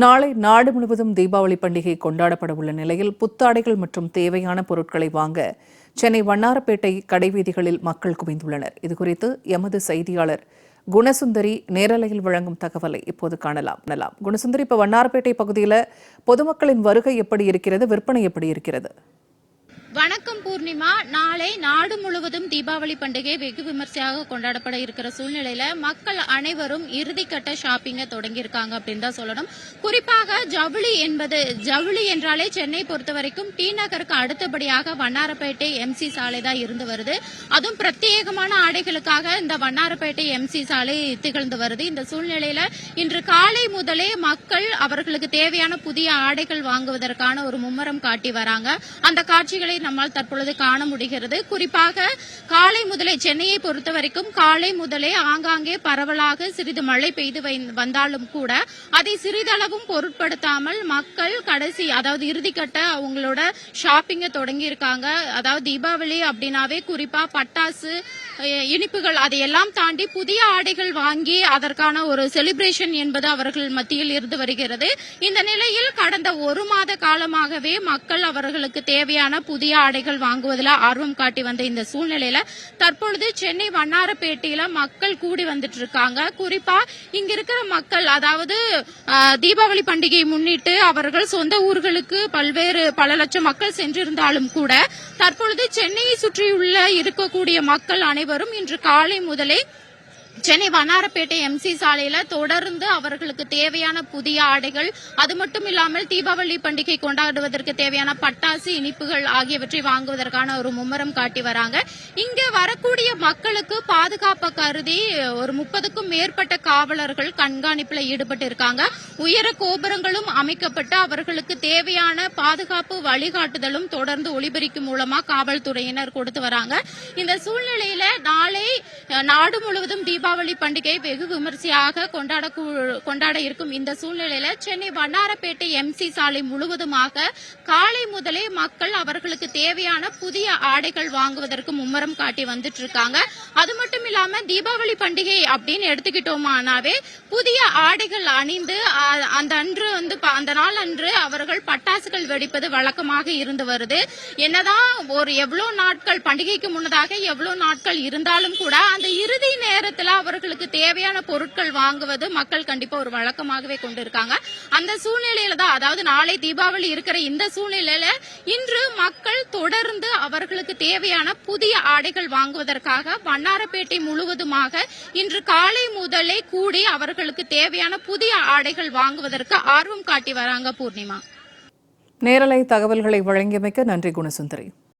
நாளை நாடு முழுவதும் தீபாவளி பண்டிகை கொண்டாடப்பட உள்ள நிலையில் புத்தாடைகள் மற்றும் தேவையான பொருட்களை வாங்க சென்னை வண்ணாரப்பேட்டை கடைவீதிகளில் மக்கள் குவிந்துள்ளனர். இதுகுறித்து எமது செய்தியாளர் குணசுந்தரி நேரலையில் வழங்கும் தகவலை இப்போது காணலாம். குணசுந்தரி இப்போ வண்ணாரப்பேட்டை பகுதியில் பொதுமக்களின் வருகை எப்படி இருக்கிறது? விற்பனை எப்படி இருக்கிறது? வணக்கம் பூர்ணிமா. நாளை நாடு முழுவதும் தீபாவளி பண்டிகை வெகு விமர்சையாக கொண்டாடப்பட இருக்கிற சூழ்நிலையில மக்கள் அனைவரும் இறுதிக்கட்ட ஷாப்பிங்கை தொடங்கியிருக்காங்க அப்படின்னு தான் சொல்லணும். குறிப்பாக ஜவுளி என்பது ஜவுளி என்றாலே சென்னை பொறுத்த வரைக்கும் டி நகருக்கு அடுத்தபடியாக வண்ணாரப்பேட்டை எம்சி சாலை தான் இருந்து வருது. அதுவும் பிரத்யேகமான ஆடைகளுக்காக இந்த வண்ணாரப்பேட்டை எம்சி சாலை திகழ்ந்து வருது. இந்த சூழ்நிலையில இன்று காலை முதலே மக்கள் அவர்களுக்கு தேவையான புதிய ஆடைகள் வாங்குவதற்கான ஒரு மும்முரம் காட்டி வராங்க. அந்த காட்சிகளை நம்மால் தற்பொழுது காண முடிகிறது. குறிப்பாக காலை முதலே சென்னையை பொறுத்த வரைக்கும் காலை முதலே ஆங்காங்கே பரவலாக சிறிது மழை பெய்து வந்தாலும் கூட அதை சிறிதளவும் பொருட்படுத்தாமல் மக்கள் கடைசி அதாவது இறுதிக்கட்ட அவங்களோட ஷாப்பிங்கை தொடங்கி இருக்காங்க அதாவது தீபாவளி அப்படின்னாவே குறிப்பா பட்டாசு இனிப்புகள் அதையெல்லாம் தாண்டி புதிய ஆடைகள் வாங்கி அதற்கான ஒரு செலிப்ரேஷன் என்பது அவர்கள் மத்தியில் இருந்து வருகிறது. இந்த நிலையில் கடந்த ஒரு மாத காலமாகவே மக்கள் அவர்களுக்கு தேவையான புதிய ஆடைகள் வாங்குவதில் ஆர்வம் காட்டி வந்த இந்த சூழ்நிலையில தற்பொழுது சென்னை வண்ணாரப்பேட்டையில மக்கள் கூடி வந்துட்டு இருக்காங்க குறிப்பா இங்க இருக்கிற மக்கள் அதாவது தீபாவளி பண்டிகையை முன்னிட்டு அவர்கள் சொந்த ஊர்களுக்கு பல்வேறு பல லட்சம் மக்கள் சென்றிருந்தாலும் கூட தற்பொழுது சென்னையை சுற்றியுள்ள இருக்கக்கூடிய மக்கள் அனைவரும் இன்று காலை முதலே சென்னை வண்ணாரப்பேட்டை எம்சி சாலையில தொடர்ந்து அவர்களுக்கு தேவையான புதிய ஆடைகள் அது மட்டும் இல்லாமல் தீபாவளி பண்டிகை கொண்டாடுவதற்கு தேவையான பட்டாசு இனிப்புகள் ஆகியவற்றை வாங்குவதற்கான ஒரு மும்முரம் காட்டி வராங்க. இங்க வரக்கூடிய மக்களுக்கு பாதுகாப்பு கருதி ஒரு முப்பதுக்கும் மேற்பட்ட காவலர்கள் கண்காணிப்புல ஈடுபட்டு இருக்காங்க. உயர கோபுரங்களும் அமைக்கப்பட்டு அவர்களுக்கு தேவையான பாதுகாப்பு வழிகாட்டுதலும் தொடர்ந்து ஒளிபரிக்கும் மூலமா காவல்துறையினர் கொடுத்து வராங்க. இந்த சூழ்நிலையில நாளை நாடு முழுவதும் தீபாவளி தீபாவளி பண்டிகை வெகு விமர்சையாக கொண்டாட கொண்டாட இருக்கும் இந்த சூழ்நிலையில சென்னை வண்ணாரப்பேட்டை எம்சி சாலை முழுவதுமாக காலை முதலே மக்கள் அவர்களுக்கு தேவையான புதிய ஆடைகள் வாங்குவதற்கு மும்முரம் காட்டி வந்துட்டு இருக்காங்க அது மட்டும் இல்லாம தீபாவளி பண்டிகை அப்படின்னு எடுத்துக்கிட்டோமானாவே புதிய ஆடைகள் அணிந்து அந்த அன்று வந்து ப- அந்த நாள் அன்று அவர்கள் பட்டாசுகள் வெடிப்பது வழக்கமாக இருந்து வருது. என்னதான் ஒரு எவ்வளவு நாட்கள் பண்டிகைக்கு முன்னதாக எவ்வளவு நாட்கள் இருந்தாலும் கூட அந்த இறுதி நேரத்துல அவர்களுக்கு தேவையான பொருட்கள் வாங்குவது மக்கள் கண்டிப்பா ஒரு வழக்கமாகவே கொண்டிருக்காங்க. அந்த சூழ்நிலையில தான் அதாவது நாளை தீபாவளி இருக்கிற இந்த சூழ்நிலையில இன்று மக்கள் தொடர்ந்து அவர்களுக்கு தேவையான புதிய ஆடைகள் வாங்குவதற்காக வண்ணாரப்பேட்டை முழுவதுமாக இன்று காலை முதலே கூடி அவர்களுக்கு தேவையான புதிய ஆடைகள் வாங்குவதற்கு ஆர்வம் காட்டி வராங்க பூர்ணிமா. நேரலை தகவல்களை வழங்கியமைக்க நன்றி குணசுந்தரி.